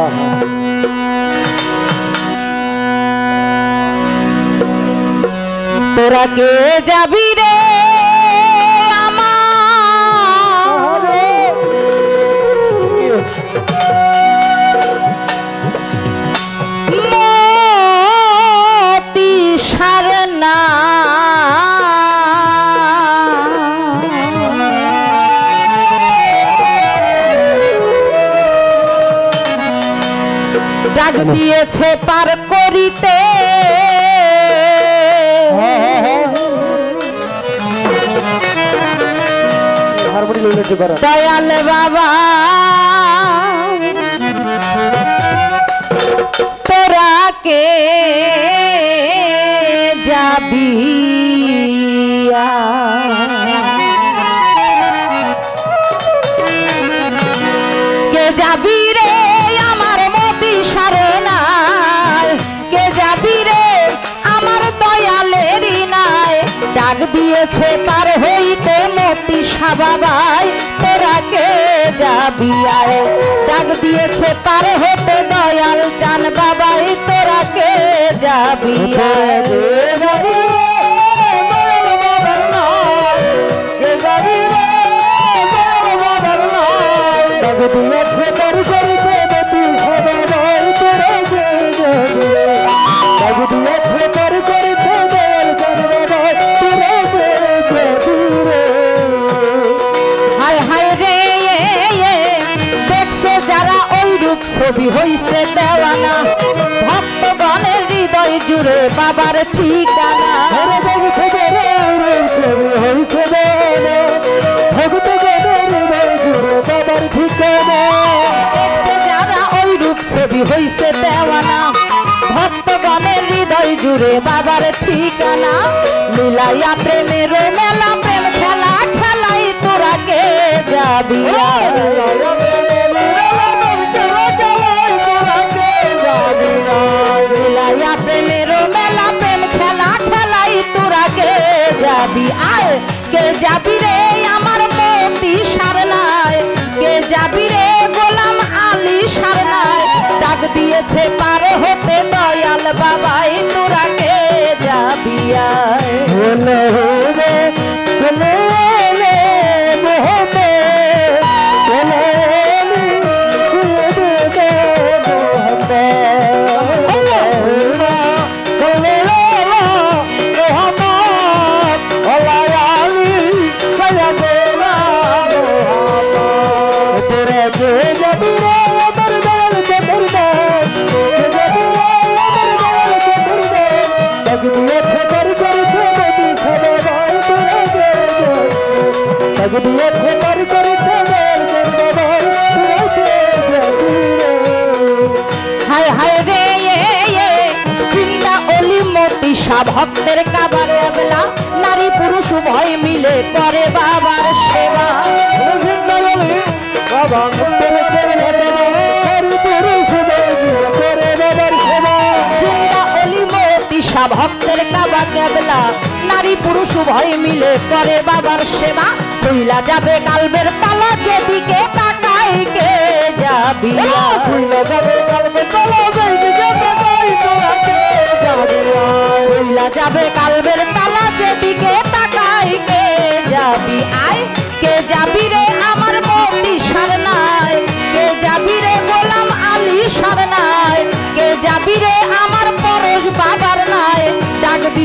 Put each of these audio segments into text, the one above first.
হ্যাঁ। তোরা কে যাবি রে মতি সারনা দিয়েছে পার করিতে। দয়াল বাবা তোরা কে যাবি কে যাবি রে? দিয়েছে পার হইতে মতি সাবাবাই। তোরা কে যাবি আয়। ডাক দিয়েছে পার হতে দয়াল জান বাবাই। তোরা কে যাবি আয় ছবি হইছে দেওয়ানা, ভক্তগণের হৃদয় জুড়ে বাবার ঠিকানা। যারা ওই রূপ ছবি হইছে দেওয়ানা, ভক্তগণের হৃদয় জুড়ে বাবার ঠিকানা। মিলাইয়া প্রেমের মেলা যাবি? আয়, কে যাবি রে আমার মতি সারনায়? কে যাবি রে গোলাম আলী সারনায়? ডাক দিয়েছে, পার হতে দয়াল বাবাই, তোরা কে যাবি আয়? যে যাবি দয়াল রে রে এ, এ, চিন্তা অলি মতি সা ভক্তের কাবার নারী পুরুষ উভয় মিলে করে বাবার সেবা। ভক্তের কাবা কেবলা নারী পুরুষ উভয় মিলে করে বাবার সেবা তুইলা যাবে কালবের তালা যেদিকে তাকাই যাবি যাবে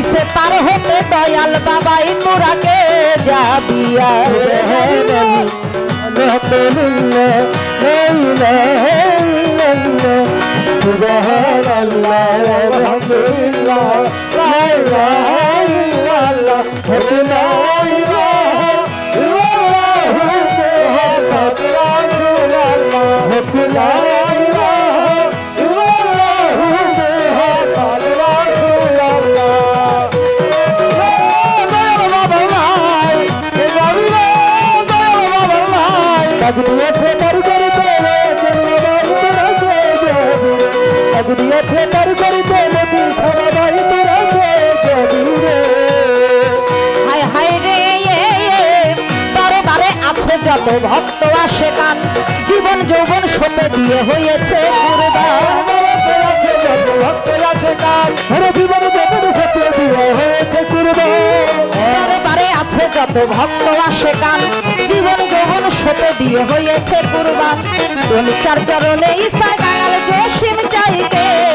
ডাক দিছে পার হতে দয়াল বাবাই তোরা কে যাবি আয় সুবহান আল্লাহ আলহামদুলিল্লাহ দিয়েছে তার করিতে নদী সবাই তোরা হায় হায় রে দরবারে আছে যত ভক্ত আসে কান। জীবন যৌবন সপে দিয়ে হয়েছে কুরবান। ওরে জীবনে যত সত্য দিয়ে হয়েছে দরবারে আছে যত ভক্ত আসে কান। জীবন যৌবন সপে দিয়ে হয়েছে কুরবান। তুমি চার চরণে ইসার